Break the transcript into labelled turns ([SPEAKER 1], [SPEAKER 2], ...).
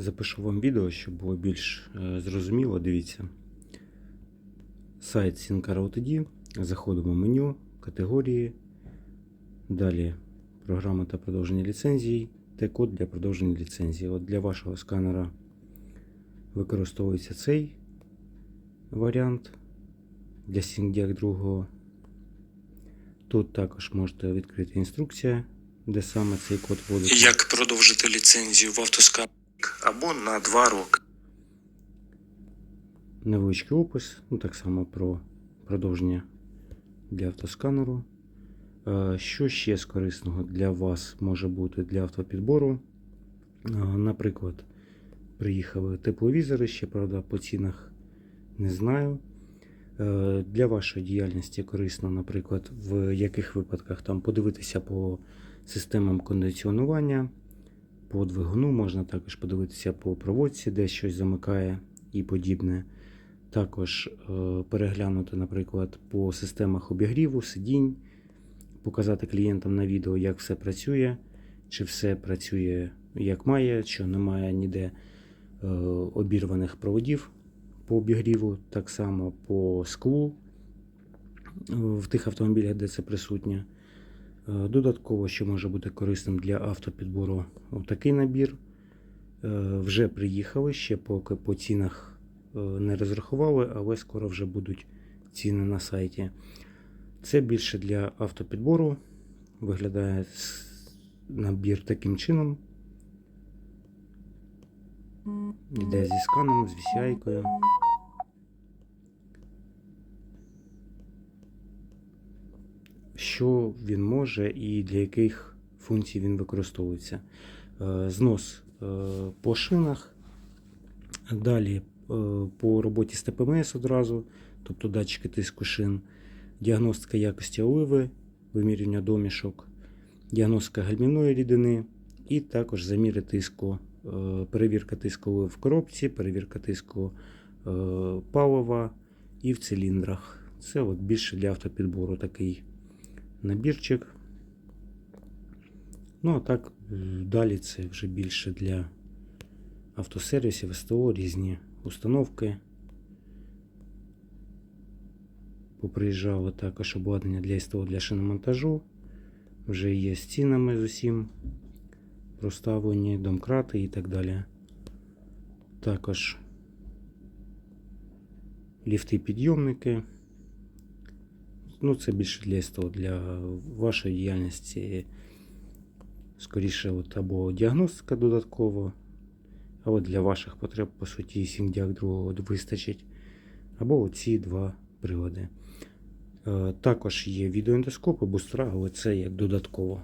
[SPEAKER 1] Запишу вам відео, щоб було більш е, зрозуміло. Дивіться. Сайт SynCar.TD. Заходимо в меню, категорії. Далі програма та продовження ліцензій. Т-код для продовження ліцензії. От для вашого сканера використовується цей варіант для SyncDiag 2. Тут також можете відкрити інструкція, де саме цей код вводити.
[SPEAKER 2] Як продовжити ліцензію в автоскан або на 2 роки.
[SPEAKER 1] невеличкий опис, ну так само про продовження для автосканеру. Е, Що ще з корисного для вас може бути для автопідбору? Е, Наприклад, приїхали тепловізори, ще правда по цінах не знаю. Е, Для вашої діяльності корисно, наприклад, в яких випадках там подивитися по системам кондиціонування, по двигуну, можна також подивитися по проводці, де щось замикає і подібне. Також е, переглянути, наприклад, по системах обігріву, сидінь, показати клієнтам на відео, як все працює, чи все працює як має, що немає ніде е, обірваних проводів по обігріву, так само по склу е, в тих автомобілях, де це присутнє. Е, Додатково, що може бути корисним для автопідбору, такий набір. Е, Вже приїхали, ще поки по цінах е, не розрахували, але скоро вже будуть ціни на сайті. Це більше для автопідбору. Виглядає набір таким чином. Йде зі сканом, з VCI-кою. Що він може і для яких функцій він використовується. Е, Знос е, по шинах. Далі е, по роботі з ТПМС одразу, тобто датчики тиску шин, діагностика якості оливи, вимірювання домішок, діагностика гальмівної рідини і також заміри тиску, перевірка тиску в коробці, перевірка тиску палива і в циліндрах. Це от більше для автопідбору такий набірчик. Ну, а так, е, далі це вже більше для автосервісів, СТО, різні установки. Поприїжджало також обладнання для СТО для шиномонтажу. Вже є з цінами з усім проставлені, домкрати і так далі. Також ліфти-підйомники. Ну, це більше для СТО, для вашої діяльності. Скоріше, от або діагностика додатково, або для ваших потреб, по суті, SyncDiag 2 вистачить. Або ці два прилади. Е, Також є відеоіндоскопи, бустра, але це як додатково.